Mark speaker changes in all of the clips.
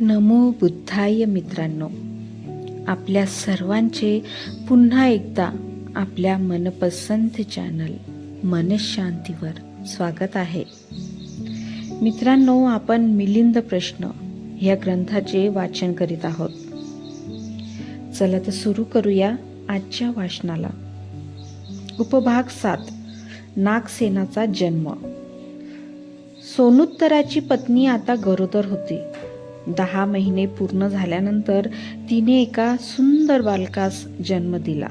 Speaker 1: नमो बुद्धाय मित्रांनो. आपल्या सर्वांचे पुन्हा एकदा आपल्या मनपसंत चॅनल मनशांतीवर स्वागत आहे. मित्रांनो आपण मिलिंद प्रश्न या ग्रंथाचे वाचन करीत आहोत. चला तर सुरू करूया आजच्या वाचनाला. उपभाग सात. नागसेनाचा जन्म. सोनुत्तराची पत्नी आता गरोदर होती. दहा महिने पूर्ण झाल्यानंतर तिने एका सुंदर बालकास जन्म दिला.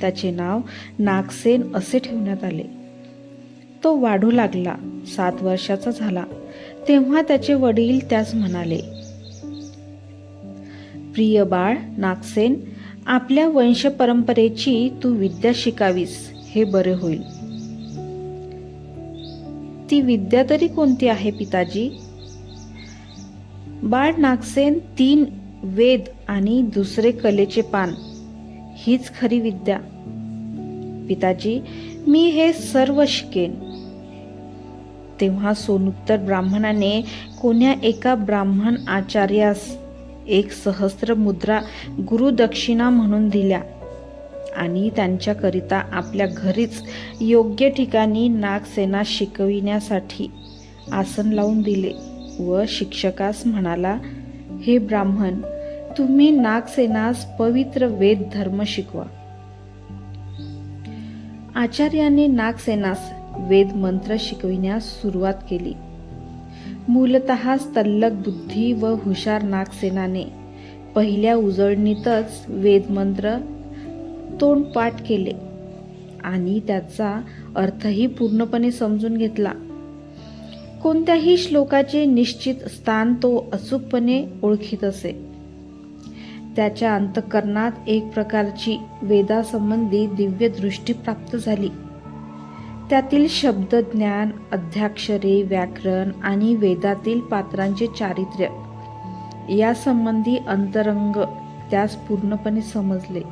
Speaker 1: त्याचे नाव नागसेन असे ठेवण्यात आले. तो वाढू लागला. सात वर्षाचा झाला. तेव्हा त्याचे वडील त्यास म्हणाले प्रिय बाळ नागसेन आपल्या वंश परंपरेची तू विद्या शिकावीस. हे बरे होईल. ती विद्या तरी कोणती आहे पिताजी? बाळ नागसेन तीन वेद आणि दुसरे कलेचे पान. हीच खरी विद्या. पिताजी मी हे सर्व शिकेन. तेव्हा सोनुत्तर ब्राह्मणाने कोण्या एका ब्राह्मण आचार्यास एक सहस्त्र मुद्रा गुरुदक्षिणा म्हणून दिल्या आणि त्यांच्याकरिता आपल्या घरीच योग्य ठिकाणी नागसेना शिकविण्यासाठी आसन लावून दिले. व शिक्षकास म्हणाला हे ब्राह्मण तुम्ही नागसेनास पवित्र वेद धर्म शिकवा. आचार्याने नागसेनास वेद मंत्र शिकविण्यास सुरुवात केली. मूलत तल्लक बुद्धी व हुशार नागसेनाने पहिल्या उजळणीतच वेदमंत्र तोंडपाठ केले आणि त्याचा अर्थही पूर्णपणे समजून घेतला. कोणत्याही श्लोकाचे निश्चित स्थान तो अचूकपणे ओळखीत असे. त्याच्या अंतकरणात एक प्रकारची वेदासंबंधी दिव्य दृष्टी प्राप्त झाली. त्यातील शब्द ज्ञान अध्याक्षरे व्याकरण आणि वेदातील पात्रांचे चारित्र्य यासंबंधी अंतरंग त्यास पूर्णपणे समजले.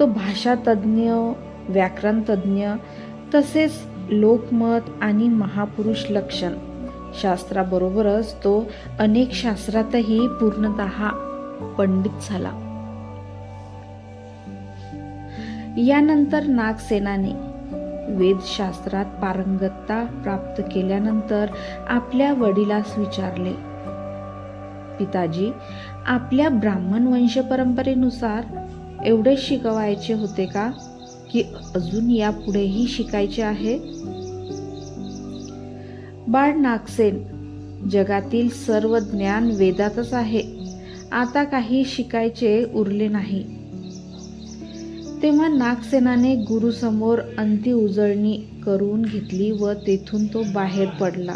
Speaker 1: तो भाषा तज्ज्ञ तसेच लोकमत आणि महापुरुष लक्षण. शास्त्राबरोबरच तो अनेक शास्त्रातही पूर्णतः पंडित झाला. यानंतर नागसेनाने वेदशास्त्रात पारंगतता प्राप्त केल्यानंतर आपल्या वडिलास विचारले पिताजी आपल्या ब्राह्मण वंश परंपरेनुसार एवढे शिकवायचे होते का? की अजून यापुढेही शिकायचे आहे? बाळ नागसेन जगातील सर्व ज्ञान वेदातच आहे. आता काही शिकायचे उरले नाही. तेव्हा नागसेनाने गुरुसमोर अंती उजळणी करून घेतली व तेथून तो बाहेर पडला.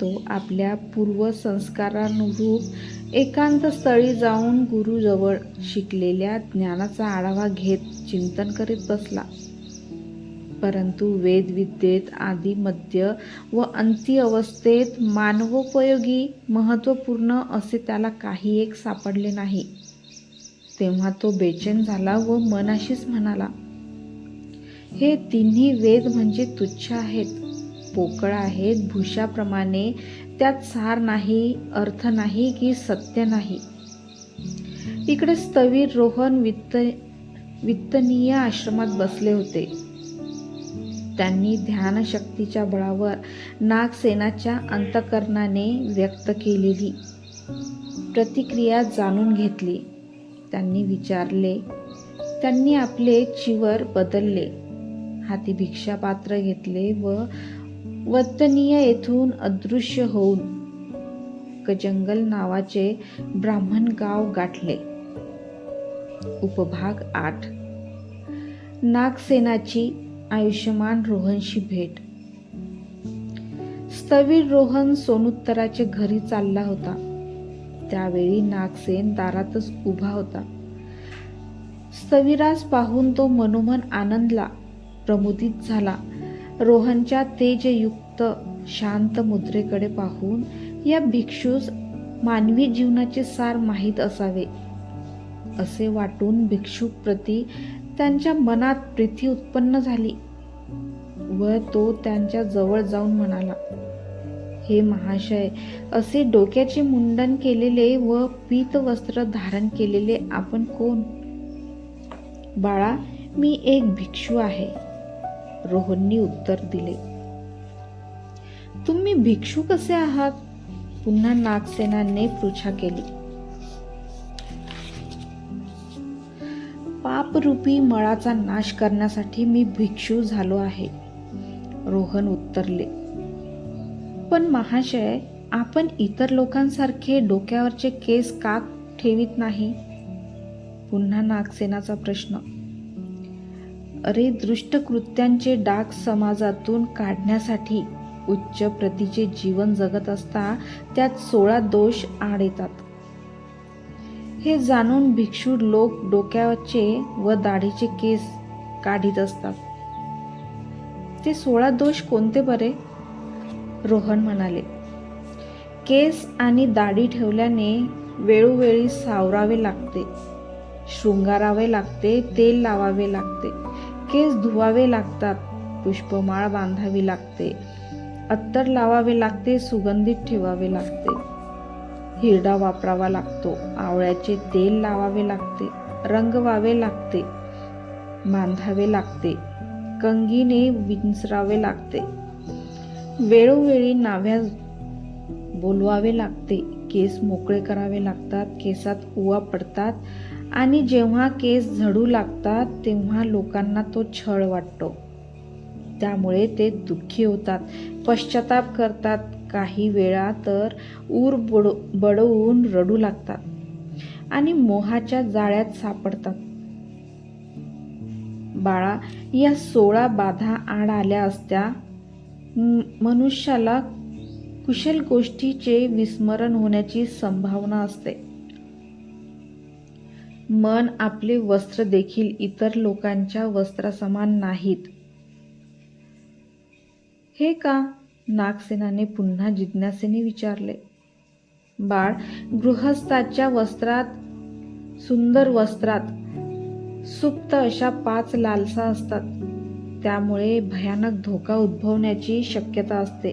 Speaker 1: तो आपल्या पूर्वसंस्कारानुरूप एकांत स्थळी जाऊन गुरुजवळ शिकलेल्या ज्ञानाचा आढावा घेत चिंतन करीत बसला. परंतु वेदविद्येत आदी मध्य व अंती अवस्थेत मानवोपयोगी महत्त्वपूर्ण असे त्याला काही एक सापडले नाही. तेव्हा तो बेचैन झाला व मनाशीच म्हणाला हे तिन्ही वेद म्हणजे तुच्छ आहेत. पोकळ आहेत भूषाप्रमाणे त्यात सार नाही अर्थ नाही की सत्य नाही. इकडे स्थवीर रोहन वित्त वित्तनीय आश्रमात बसले होते. त्यांनी ध्यानशक्तीच्या बळावर नागसेनाच्या अंतकरणाने व्यक्त केलेली प्रतिक्रिया जाणून घेतली. त्यांनी विचारले त्यांनी आपले चिवर बदलले. हाती भिक्षापात्र घेतले व वर्तनीय येथून अदृश्य होऊन गजंगल नावाचे ब्राह्मण गाव गाठले. उपभाग आठ. नागसेनाची आयुष्यमान रोहनशी भेट. स्थवीर रोहन सोनुत्तराच्या घरी चालला होता. त्यावेळी नागसेन दारातच उभा होता. स्थविरास पाहून तो मनोमन आनंदला प्रमुदित झाला. रोहनच्या तेजयुक्त शांत मुद्रेकडे पाहून या भिक्षूस मानवी जीवनाचे सार माहीत असावे असे वाटून भिक्षुक प्रती त्यांच्या मनात प्रीती उत्पन्न झाली व तो त्यांच्या जवळ जाऊन म्हणाला हे महाशय असे डोक्याचे मुंडन केलेले व पीत वस्त्र धारण केलेले आपण कोण? बाळा मी एक भिक्षू आहे. रोहननी उत्तर दिले. तुम्ही भिक्षू कसे आहात? पुन्हा नागसेनाने पृछा केली. पापरूपी मळाचा नाश करण्यासाठी मी भिक्षू झालो आहे. रोहन उत्तरले. पण महाशय आपण इतर लोकांसारखे डोक्यावरचे केस का ठेवीत नाही? पुन्हा नागसेनाचा प्रश्न. अरे दृष्टकृत्यांचे डाग समाजातून काढण्यासाठी उच्च प्रतीचे जीवन जगत असता त्यात सोळा दोष आड येतात. हे जाणून भिक्षू लोक डोक्याचे व दाढीचे केस काढीत असतात. ते सोळा दोष कोणते बरे? रोहन म्हणाले. केस आणि दाढी ठेवल्याने वेळोवेळी सावरावे लागते शृंगारावे लागते तेल लावावे लागते केस धुवावे लागतात पुष्पमाळ बांधावी लागते अत्तर लावावे लागते सुगंधित ठेवावे लागते. हिरडा वापरावा लागतो आवळ्याचे तेल लावावे लागते रंगवावे लागते बांधावे लागते कंगीने विंचरावे लागते. वेळोवेळी नाव्या बोलवावे लागते केस मोकळे करावे लागतात केसात कुवा पडतात आणि जेव्हा केस झडू लागतात तेव्हा लोकांना तो छळ वाटतो. त्यामुळे ते दुःखी होतात. पश्चाताप करतात काही वेळा तर ऊर बड बडवून रडू लागतात आणि मोहाच्या जाळ्यात सापडतात. बाळा या सोळा बाधा आड आल्या असत्या. मनुष्याला कुशल गोष्टीचे विस्मरण होण्याची संभावना असते. मन आपले वस्त्र देखील इतर लोकांच्या वस्त्रासमान नाहीत. हे का? नागसेनाने पुन्हा जिज्ञासेने विचारले. बाळ गृहस्थाच्या वस्त्रात सुंदर वस्त्रात सुप्त अशा पाच लालसा असतात. त्यामुळे भयानक धोका उद्भवण्याची शक्यता असते.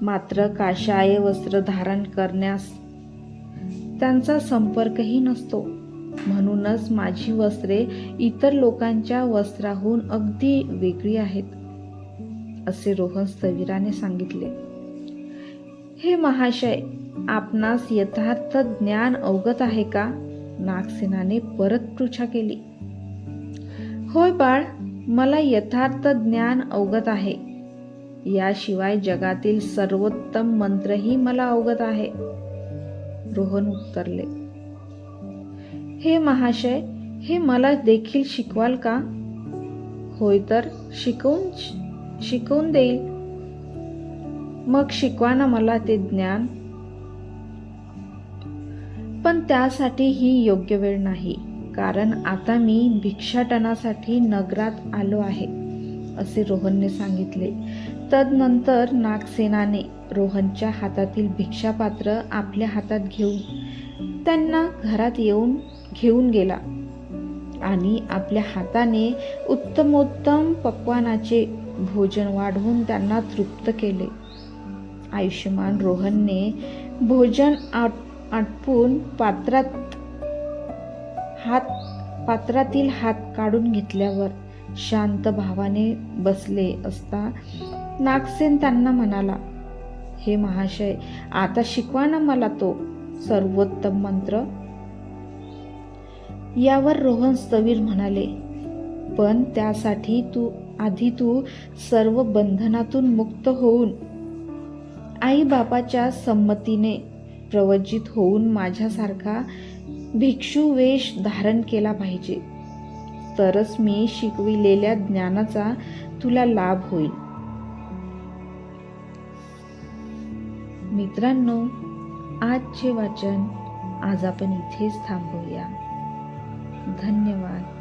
Speaker 1: मात्र काशाय वस्त्र धारण करण्यास त्यांचा संपर्कही नसतो. म्हणूनच माझी वस्त्रे इतर लोकांच्या वस्त्राहून अगदी वेगळी आहेत. असे रोहन स्थविराने सांगितले. हे महाशय आपणास यथार्थ ज्ञान अवगत आहे का? नागसेनाने परत पृछा केली. होय बाळ मला यथार्थ ज्ञान अवगत आहे. याशिवाय जगातील सर्वोत्तम मंत्रही मला अवगत आहे. रोहन उत्तरले. हे महाशय हे मला देखील शिकवाल का? होय तर शिकवून शिकवून देईल. मग शिकवा ना मला ते ज्ञान. पण त्यासाठी ही योग्य वेळ नाही कारण आता मी भिक्षाटनासाठी नगरात आलो आहे असे रोहनने सांगितले. तदनंतर नागसेनाने रोहनच्या हातातील भिक्षापात्र आपल्या हातात घेऊन त्यांना घरात येऊन घेऊन गेला. आणि आपल्या हाताने उत्तमोत्तम पक्वानाचे भोजन वाढवून त्यांना तृप्त केले. आयुष्यमान रोहनने भोजन आट आटपून पात्रात हात पात्रातील हात काढून घेतल्यावर शांत भावाने बसले असता नागसेन त्यांना म्हणाला हे महाशय आता शिकवा ना मला तो सर्वोत्तम मंत्र. यावर रोहन स्थवीर म्हणाले पण त्यासाठी तू आधी तू सर्व बंधनातून मुक्त होऊन आईबापाच्या संमतीने प्रवजित होऊन माझ्यासारखा भिक्षू वेश धारण केला पाहिजे. तरच मी शिकविलेल्या ज्ञानाचा तुला लाभ होईल. मित्रांनो आजचे वाचन आज आपण इथेच थांबवूया. धन्यवाद.